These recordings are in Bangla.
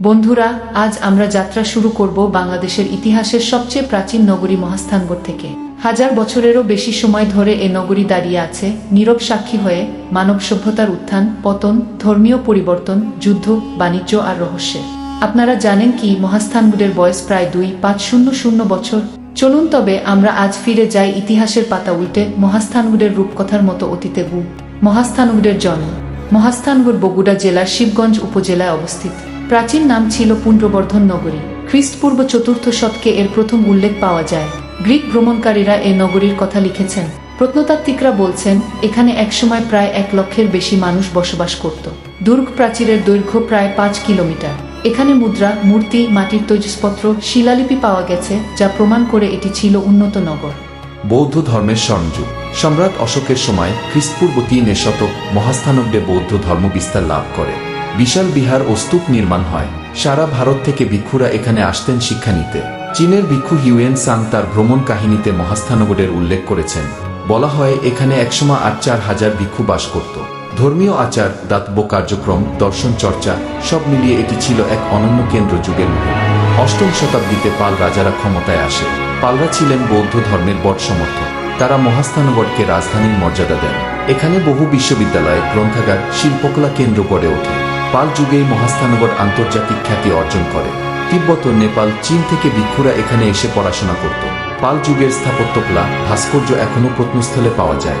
বন্ধুরা, আজ আমরা যাত্রা শুরু করব বাংলাদেশের ইতিহাসের সবচেয়ে প্রাচীন নগরী মহাস্থানগড় থেকে। হাজার বছরেরও বেশি সময় ধরে এ নগরী দাঁড়িয়ে আছে নীরব সাক্ষী হয়ে মানব সভ্যতার উত্থান, পতন, ধর্মীয় পরিবর্তন, যুদ্ধ, বাণিজ্য আর রহস্যের। আপনারা জানেন কি মহাস্থানগড়ের বয়স প্রায় দুই, পাঁচ শূন্য শূন্য বছর। চলুন তবে আমরা আজ ফিরে যাই ইতিহাসের পাতা উল্টে মহাস্থানগড়ের রূপকথার মতো অতীতে গু মহাস্থানগড়ের জন্ম। মহাস্থানগড় বগুড়া জেলার শিবগঞ্জ উপজেলায় অবস্থিত। প্রাচীন নাম ছিল পুণ্ড্রবর্ধন নগরী। খ্রিস্টপূর্ব চতুর্থ শতকে এর প্রথম উল্লেখ পাওয়া যায়। গ্রিক ভ্রমণকারীরা এ নগরীর কথা লিখেছেন। প্রত্নতাত্ত্বিকরা বলছেন, এখানে একসময় প্রায় এক লক্ষের বেশি মানুষ বসবাস করত। দুর্গ প্রাচীরের দৈর্ঘ্য প্রায় পাঁচ কিলোমিটার। এখানে মুদ্রা, মূর্তি, মাটির তৈজসপত্র, শিলালিপি পাওয়া গেছে, যা প্রমাণ করে এটি ছিল উন্নত নগর। বৌদ্ধ ধর্মের স্বর্ণযুগ সম্রাট অশোকের সময় খ্রিস্টপূর্ব তিন শতক মহাস্থানব্দে বৌদ্ধ ধর্ম বিস্তার লাভ করে। বিশাল বিহার ও স্তূপ নির্মাণ হয়। সারা ভারত থেকে ভিক্ষুরা এখানে আসতেন শিক্ষা নিতে। চীনের ভিক্ষু হিউয়েন সাং তার ভ্রমণ কাহিনীতে মহাস্থানগড়ের উল্লেখ করেছেন। বলা হয়, এখানে একসময় আট চার হাজার ভিক্ষু বাস করত। ধর্মীয় আচার, দাতব্য কার্যক্রম, দর্শন চর্চা, সব মিলিয়ে এটি ছিল এক অনন্য কেন্দ্র যুগের মুখ অষ্টম শতাব্দীতে পাল রাজারা ক্ষমতায় আসে। পালরা ছিলেন বৌদ্ধ ধর্মের বট সমর্থক। তারা মহাস্থানগড়কে রাজধানীর মর্যাদা দেন। এখানে বহু বিশ্ববিদ্যালয়, গ্রন্থাগার, শিল্পকলা কেন্দ্র গড়ে ওঠে। পাল যুগেই মহাস্থানগড় আন্তর্জাতিক খ্যাতি অর্জন করে। তিব্বত ও নেপাল চীন থেকে ভিক্ষুরা এখানে এসে পড়াশোনা করত। পাল যুগের স্থাপত্যকলা ভাস্কর্য এখনও প্রত্নস্থলে পাওয়া যায়।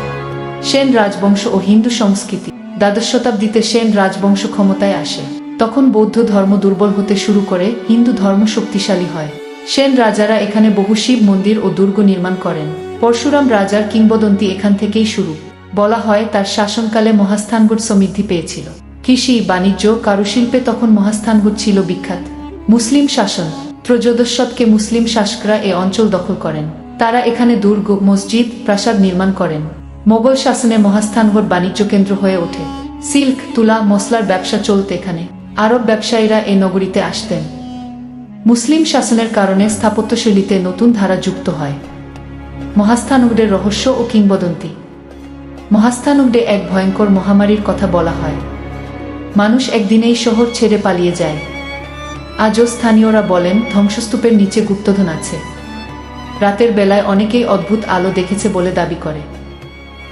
সেন রাজবংশ ও হিন্দু সংস্কৃতি দ্বাদশ শতাব্দীতে সেন রাজবংশ ক্ষমতায় আসে। তখন বৌদ্ধ ধর্ম দুর্বল হতে শুরু করে হিন্দু ধর্ম শক্তিশালী হয়। সেন রাজারা এখানে বহু শিব মন্দির ও দুর্গ নির্মাণ করেন। পরশুরাম রাজার কিংবদন্তি এখান থেকেই শুরু। বলা হয় তার শাসনকালে মহাস্থানগড় সমৃদ্ধি পেয়েছিল। কৃষি, বাণিজ্য, কারুশিল্পে তখন মহাস্থানগড় ছিল বিখ্যাত। মুসলিম শাসন ত্রয়োদশ শতকে মুসলিম শাসকরা এ অঞ্চল দখল করেন। তারা এখানে দুর্গ, মসজিদ, প্রাসাদ নির্মাণ করেন। মোগল শাসনে মহাস্থানগড় বাণিজ্য কেন্দ্র হয়ে ওঠে। সিল্ক, তুলা, মশলার ব্যবসা চলতে এখানে। আরব ব্যবসায়ীরা এ নগরীতে আসতেন। মুসলিম শাসনের কারণে স্থাপত্যশৈলীতে নতুন ধারা যুক্ত হয়। মহাস্থানগড়ের রহস্য ও কিংবদন্তি। মহাস্থানগড়ে এক ভয়ঙ্কর মহামারীর কথা বলা হয়। মানুষ একদিনেই শহর ছেড়ে পালিয়ে যায়। আজও স্থানীয়রা বলেন, ধ্বংসস্তূপের নিচে গুপ্তধন আছে। রাতের বেলায় অনেকেই অদ্ভুত আলো দেখেছে বলে দাবি করে।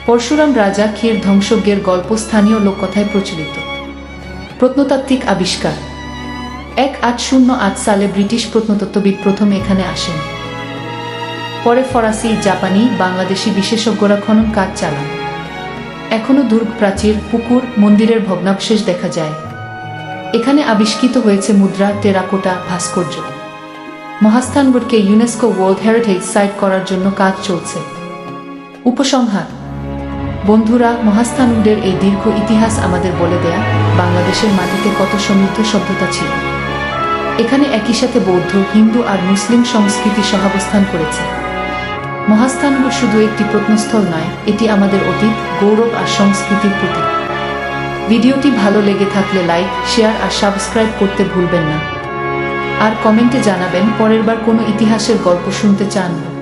পরশুরাম রাজা ক্ষীর ধ্বংসজ্ঞের গল্প স্থানীয় লোককথায় প্রচলিত। প্রত্নতাত্ত্বিক আবিষ্কার। এক আট শূন্য আট সালে ব্রিটিশ প্রত্নতত্ত্ববিদ প্রথম এখানে আসেন। পরে ফরাসি, জাপানি, বাংলাদেশি বিশেষজ্ঞরা খনন কাজ চালান। এখনও দুর্গ প্রাচীর পুকুর, মন্দিরের ভগ্নাবশেষ দেখা যায়। এখানে আবিষ্কৃত হয়েছে মুদ্রা টেরাকোটা ভাস্কর্য। মহাস্থানগড়কে ইউনেস্কো ওয়ার্ল্ড হেরিটেজ সাইট করার জন্য কাজ চলছে। উপসংহার, বন্ধুরা মহাস্থানগড়ের এই দীর্ঘ ইতিহাস আমাদের বলে দেয়া বাংলাদেশের মাটিতে কত সমৃদ্ধ সভ্যতা ছিল। এখানে একই সাথে বৌদ্ধ, হিন্দু আর মুসলিম সংস্কৃতি সহাবস্থান করেছে। মহাস্থানগড় শুধু একটি প্রত্নস্থল নয়, এটি আমাদের অতীত, গৌরব আর সংস্কৃতির প্রতীক। ভিডিওটি ভালো লেগে থাকলে লাইক, শেয়ার আর সাবস্ক্রাইব করতে ভুলবেন না। আর কমেন্টে জানাবেন পরের বার কোনো ইতিহাসের গল্প শুনতে চান।